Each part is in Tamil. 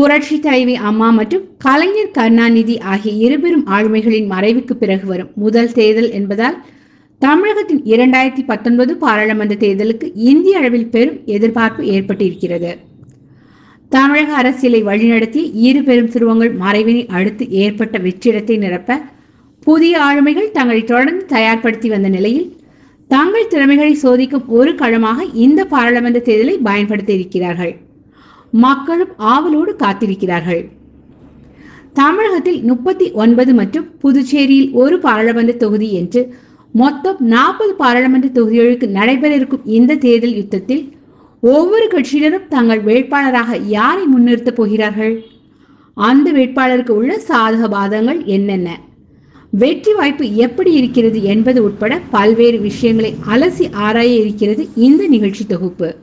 புரட்சி தலைவி அம்மா மற்றும் கலைஞர் கருணாநிதி ஆகிய இருபெரும் ஆளுமைகளின் மறைவுக்கு பிறகு வரும் முதல் தேர்தல் என்பதால் தமிழகத்தின் இரண்டாயிரத்தி பத்தொன்பது பாராளுமன்ற தேர்தலுக்கு இந்திய அளவில் பெரும் எதிர்பார்ப்பு ஏற்பட்டிருக்கிறது. தமிழக அரசியலை வழிநடத்திய இரு பெரும் துருவங்கள் மறைவினை அடுத்து ஏற்பட்ட வெற்றிடத்தை நிரப்ப புதிய ஆளுமைகள் தங்களை தொடர்ந்து தயார்படுத்தி வந்த நிலையில் தங்கள் திறமைகளை சோதிக்கும் ஒரு களமாக இந்த பாராளுமன்ற தேர்தலை பயன்படுத்த இருக்கிறார்கள் மக்களும் ஆவலோடு காத்திருக்கிறார்கள். தமிழகத்தில் முப்பத்தி ஒன்பது மற்றும் புதுச்சேரியில் ஒரு பாராளுமன்ற தொகுதி என்று மொத்தம் நாற்பது பாராளுமன்ற தொகுதிகளுக்கு நடைபெற இருக்கும் இந்த தேர்தல் யுத்தத்தில் ஒவ்வொரு கட்சியினரும் தங்கள் வேட்பாளராக யாரை முன்னிறுத்தப் போகிறார்கள்? அந்த வேட்பாளருக்கு உள்ள சாதக பாதங்கள் என்னென்ன? வெற்றி வாய்ப்பு எப்படி இருக்கிறது என்பது உட்பட பல்வேறு விஷயங்களை அலசி ஆராய இருக்கிறது இந்த நிகழ்ச்சி தொகுப்பு.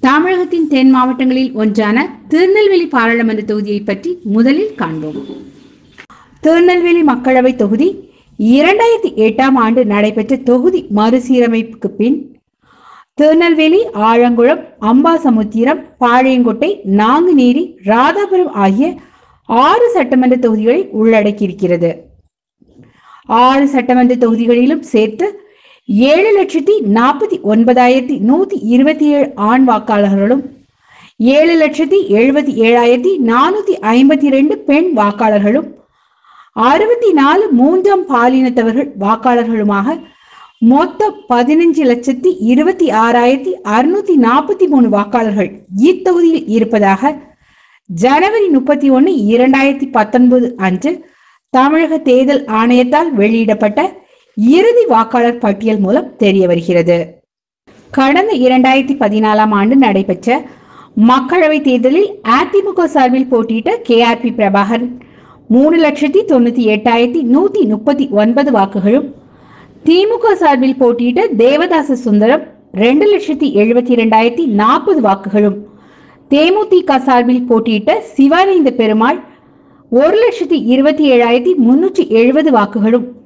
தமிழகத்தின் தென் மாவட்டங்களில் ஒன்றான திருநெல்வேலி பாராளுமன்ற தொகுதியை பற்றி முதலில் காண்போம். திருநெல்வேலி மக்களவை தொகுதி இரண்டாயிரத்தி எட்டாம் ஆண்டு நடைபெற்ற தொகுதி மறுசீரமைப்புக்கு பின் திருநெல்வேலி ஆழங்குளம் அம்பாசமுத்திரம் பாளையங்கோட்டை நாங்குநேரி ராதாபுரம் ஆகிய ஆறு சட்டமன்ற தொகுதிகளை உள்ளடக்கியிருக்கிறது. ஆறு சட்டமன்ற தொகுதிகளிலும் சேர்த்து ஏழு லட்சத்தி நாற்பத்தி ஒன்பதாயிரத்தி நூத்தி இருபத்தி ஏழு ஆண் வாக்காளர்களும் ஏழு லட்சத்தி எழுபத்தி ஏழாயிரத்தி நானூத்தி ஐம்பத்தி ரெண்டு பெண் வாக்காளர்களும் அறுபத்தி நாலு மூன்றாம் பாலினத்தவர்கள் வாக்காளர்களுமாக மொத்தம் பதினஞ்சு லட்சத்தி இருபத்தி ஆறாயிரத்தி அறுநூத்தி நாற்பத்தி மூணு வாக்காளர்கள் இத்தொகுதியில் இருப்பதாக ஜனவரி முப்பத்தி ஒன்று இரண்டாயிரத்தி பத்தொன்பது அன்று தமிழக தேர்தல் ஆணையத்தால் வெளியிடப்பட்ட இறுதி வாக்காளர் பட்டியல் மூலம் தெரிய வருகிறது. கடந்த இரண்டாயிரத்தி பதினாலாம் ஆண்டு நடைபெற்ற மக்களவை தேர்தலில் அதிமுக சார்பில் போட்டியிட்ட கே ஆர் பி பிரபாகரன் மூணு லட்சத்தி தொண்ணூத்தி எட்டாயிரத்தி நூத்தி முப்பத்தி ஒன்பது வாக்குகளும் திமுக சார்பில் போட்டியிட்ட தேவதாச சுந்தரம் ரெண்டு லட்சத்தி எழுபத்தி இரண்டாயிரத்தி நாற்பது வாக்குகளும் தேமுதிக சார்பில் போட்டியிட்ட சிவானந்த பெருமாள் ஒரு லட்சத்தி இருபத்தி ஏழாயிரத்தி முன்னூற்றி எழுபது வாக்குகளும்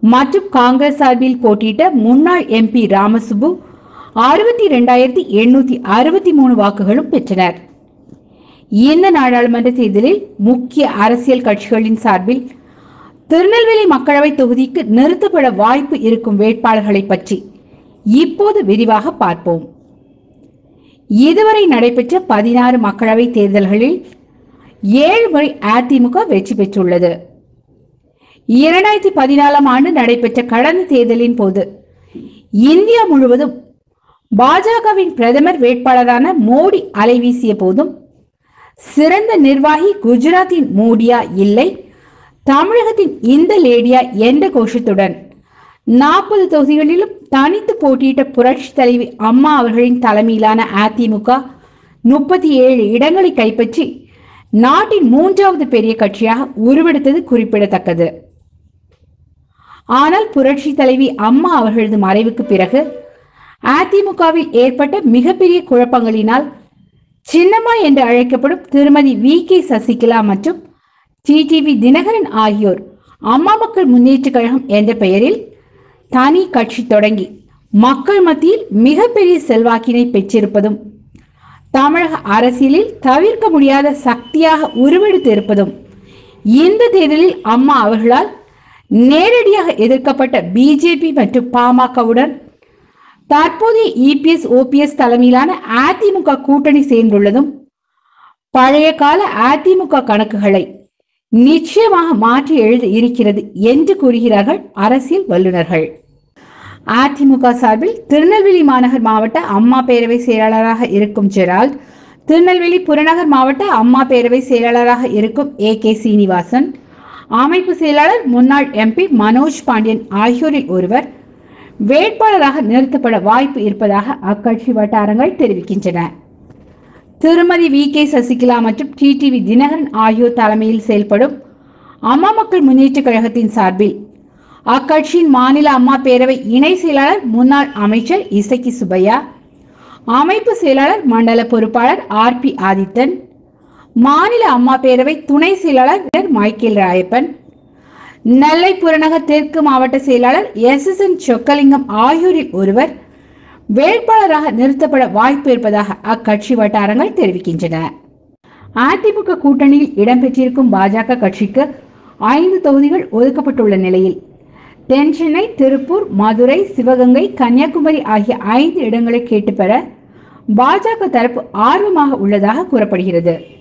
மற்றும் காங்கிரஸ் சார்பில் போட்டியிட்ட முன்னாள் எம்பி ராமசுபு அறுபத்தி ரெண்டாயிரத்தி எண்ணூத்தி அறுபத்தி மூணு வாக்குகளும் பெற்றனர். இந்த நாடாளுமன்ற தேர்தலில் முக்கிய அரசியல் கட்சிகளின் சார்பில் திருநெல்வேலி மக்களவை தொகுதிக்கு நிறுத்தப்பட வாய்ப்பு இருக்கும் வேட்பாளர்களை பற்றி இப்போது விரிவாக பார்ப்போம். இதுவரை நடைபெற்ற பதினாறு மக்களவை தேர்தல்களில் ஏழு முறை அதிமுக வெற்றி பெற்றுள்ளது. இரண்டாயிரத்தி பதினாலாம் ஆண்டு நடைபெற்ற கடந்த தேர்தலின் போது இந்தியா முழுவதும் பாஜகவின் பிரதமர் வேட்பாளரான மோடி அலைவீசிய போதும் சிறந்த நிர்வாகி குஜராத்தின் மோடியா இல்லை தமிழகத்தின் இந்த லேடியா என்ற கோஷத்துடன் நாற்பது தொகுதிகளிலும் தனித்து போட்டியிட்ட புரட்சி தலைவி அம்மா அவர்களின் தலைமையிலான அதிமுக முப்பத்தி ஏழு இடங்களை கைப்பற்றி நாட்டின் மூன்றாவது பெரிய கட்சியாக உருவெடுத்தது குறிப்பிடத்தக்கது. ஆனால் புரட்சி தலைவி அம்மா அவர்களது மறைவுக்கு பிறகு அதிமுகவில் ஏற்பட்ட மிகப்பெரிய குழப்பங்களினால் சின்னம்மா என்று அழைக்கப்படும் திருமதி வி. கே. சசிகலா மற்றும் டிடிவி தினகரன் ஆகியோர் அம்மா மக்கள் முன்னேற்ற கழகம் என்ற பெயரில் தனி கட்சி தொடங்கி மக்கள் மத்தியில் மிகப்பெரிய செல்வாக்கினை பெற்றிருப்பதும் தமிழக அரசியலில் தவிர்க்க முடியாத சக்தியாக உருவெடுத்து இருப்பதும் இந்த தேர்தலில் அம்மா அவர்களால் நேரடியாக எதிர்க்கப்பட்ட பிஜேபி மற்றும் பாமகவுடன் தற்போதைய இபிஎஸ் ஓபிஎஸ் தலைமையிலான அதிமுக கூட்டணி சேர்ந்துள்ளதும் பழைய கால அதிமுக கணக்குகளை நிச்சயமாக மாற்றி எழுத இருக்கிறது என்று கூறுகிறார்கள் அரசியல் வல்லுநர்கள். அதிமுக சார்பில் திருநெல்வேலி மாநகர் மாவட்ட அம்மா பேரவை செயலாளராக இருக்கும் ஜெரால்ட் திருநெல்வேலி புறநகர் மாவட்ட அம்மா பேரவை செயலாளராக இருக்கும் ஏ கே சீனிவாசன் அமைப்பு செயலாளர் முன்னாள் எம்பி மனோஜ் பாண்டியன் ஆகியோரில் ஒருவர். வேட்பாளராக நிறுத்தப்பட வாய்ப்பு இருப்பதாக அக்கட்சி வட்டாரங்கள் தெரிவிக்கின்றன. திருமதி வி. கே. சசிகலா மற்றும் டிடிவி தினகரன் ஆகியோர் தலைமையில் செயல்படும் அம்மா மக்கள் முன்னேற்ற கழகத்தின் சார்பில் அக்கட்சியின் மாநில அம்மா பேரவை இணை செயலாளர் முன்னாள் அமைச்சர் இசக்கி சுப்பையா அமைப்பு செயலாளர் மண்டல பொறுப்பாளர் ஆர். பி. ஆதித்தன் மாநில அம்மா பேரவை துணை செயலாளர் மைக்கேல் ராயப்பன். நெல்லை புறநகர் தெற்கு மாவட்ட செயலாளர் எஸ் எஸ் என் சொக்கலிங்கம் ஆகியோரில் ஒருவர் வேட்பாளராக நிறுத்தப்பட வாய்ப்பு இருப்பதாக அக்கட்சி வட்டாரங்கள் தெரிவிக்கின்றன. அதிமுக கூட்டணியில் இடம்பெற்றிருக்கும் பாஜக கட்சிக்கு ஐந்து தொகுதிகள் ஒதுக்கப்பட்டுள்ள நிலையில் தென் சென்னை திருப்பூர் மதுரை சிவகங்கை கன்னியாகுமரி ஆகிய ஐந்து இடங்களை கேட்டு பெற பாஜக தரப்பு ஆர்வமாக உள்ளதாக கூறப்படுகிறது.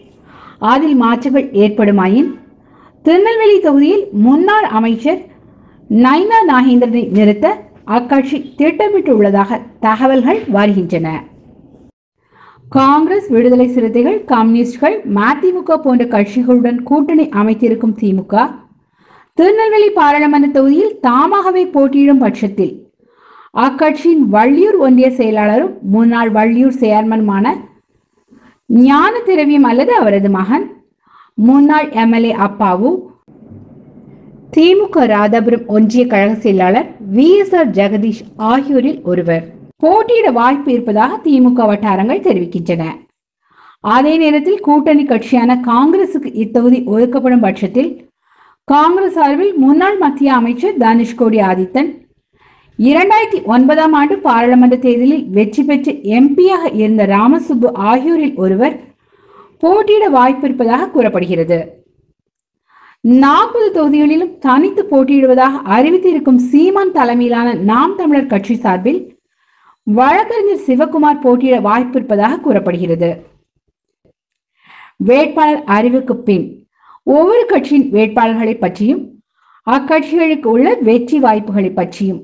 அதில் மாற்றங்கள் ஏற்படுமாயின்? திருநெல்வேலி தொகுதியில் முன்னாள் அமைச்சர் நைனா நாகேந்திரனை நிறுத்த அக்கட்சி திட்டமிட்டுள்ளதாக தகவல்கள் வருகின்றன. காங்கிரஸ் விடுதலை சிறுத்தைகள் கம்யூனிஸ்டுகள் மதிமுக போன்ற கட்சிகளுடன் கூட்டணி அமைத்திருக்கும் திமுக திருநெல்வேலி பாராளுமன்ற தொகுதியில் தாமாகவே போட்டியிடும் பட்சத்தில் அக்கட்சியின் வள்ளியூர் ஒன்றிய செயலாளரும் முன்னாள் வள்ளியூர் சேர்மனுமான ஞான திரவியம் அல்லது அவரது மகன். முன்னாள் எம்எல்ஏ அப்பாவு. திமுக ராதாபுரம் ஒன்றிய கழக செயலாளர் வி எஸ் ஆர் ஜெகதீஷ் ஆகியோரில் ஒருவர். போட்டியிட வாய்ப்பு இருப்பதாக திமுக வட்டாரங்கள் தெரிவிக்கின்றன. அதே நேரத்தில் கூட்டணி கட்சியான காங்கிரசுக்கு இத்தொகுதி ஒதுக்கப்படும் பட்சத்தில் காங்கிரஸ் சார்பில் முன்னாள் மத்திய அமைச்சர் தனுஷ்கோடி ஆதித்தன் இரண்டாயிரத்தி ஒன்பதாம் ஆண்டு பாராளுமன்ற தேர்தலில் வெற்றி பெற்று எம்பியாக இருந்த ராமசுப்பு ஆகியோரில் ஒருவர் போட்டியிட வாய்ப்பு இருப்பதாக கூறப்படுகிறது. நாற்பது தொகுதிகளிலும் தனித்து போட்டியிடுவதாக அறிவித்திருக்கும் சீமான் தலைமையிலான நாம் தமிழர் கட்சி சார்பில் வழக்கறிஞர் சிவகுமார் போட்டியிட வாய்ப்பு இருப்பதாக கூறப்படுகிறது. வேட்பாளர் அறிவுக்கு பின் ஒவ்வொரு கட்சியின் வேட்பாளர்களை பற்றியும் அக்கட்சிகளுக்கு உள்ள வெற்றி வாய்ப்புகளை பற்றியும்